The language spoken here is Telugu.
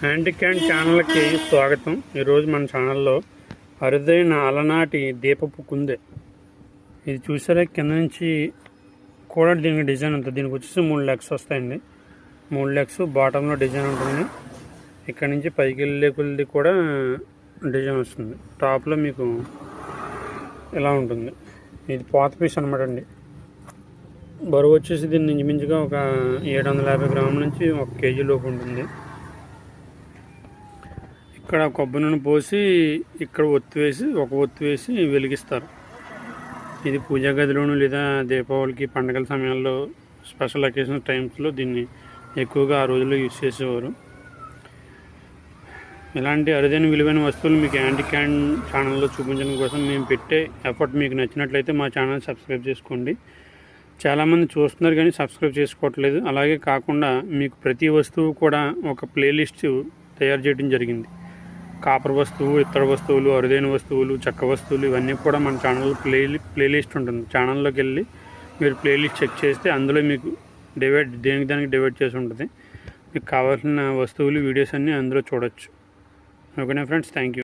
హ్యాండిక్యాన్ ఛానల్కి స్వాగతం. ఈరోజు మన ఛానల్లో అరుదైన అలనాటి దీపపు కుందే. ఇది చూసారా? కింద నుంచి కూడా దీనికి డిజైన్ ఉంటుంది. దీనికి వచ్చేసి మూడు లెగ్స్ వస్తాయండి. మూడు లెగ్స్ బాటంలో డిజైన్ ఉంటుంది. ఇక్కడ నుంచి పైకి వెళ్ళే కొద్ది కూడా డిజైన్ వస్తుంది. టాప్లో మీకు ఇలా ఉంటుంది. ఇది పాత పీస్ అనమాట అండి. బరువు వచ్చేసి దీన్ని ఇంచుమించుగా ఒక ఏడు వందల యాభై గ్రాముల నుంచి ఒక కేజీ లోపు ఉంటుంది. ఇక్కడ కొబ్బరి నూనె పోసి ఇక్కడ ఒత్తి వేసి ఒక ఒత్తి వేసి వెలిగిస్తారు. ఇది పూజా గదిలోను లేదా దీపావళికి పండగల సమయాల్లో స్పెషల్ అకేషన్ టైమ్స్లో దీన్ని ఎక్కువగా ఆ రోజుల్లో యూజ్ చేసేవారు. ఇలాంటి అరుదైన విలువైన వస్తువులు మీకు యాంటీ క్యాన్ ఛానల్లో చూపించడం కోసం మేము పెట్టే ఎఫర్ట్ మీకు నచ్చినట్లయితే మా ఛానల్ సబ్స్క్రైబ్ చేసుకోండి. చాలామంది చూస్తున్నారు కానీ సబ్స్క్రైబ్ చేసుకోవట్లేదు. అలాగే కాకుండా మీకు ప్రతి వస్తువు కూడా ఒక ప్లేలిస్ట్ తయారు చేయడం జరిగింది. కాపర్ వస్తువు ఇతర వస్తువులు అరుదైన వస్తువులు చెక్క వస్తువులు ఇవన్నీ కూడా మన ఛానల్లో ప్లే ప్లేలిస్ట్ ఉంటుంది. ఛానల్లోకి వెళ్ళి మీరు ప్లేలిస్ట్ చెక్ చేస్తే అందులో మీకు డివైడ్ దేనికి దానికి డివైడ్ చేసి ఉంటుంది. మీకు కావాల్సిన వస్తువులు వీడియోస్ అన్నీ అందులో చూడొచ్చు. ఓకేనా ఫ్రెండ్స్? Thank you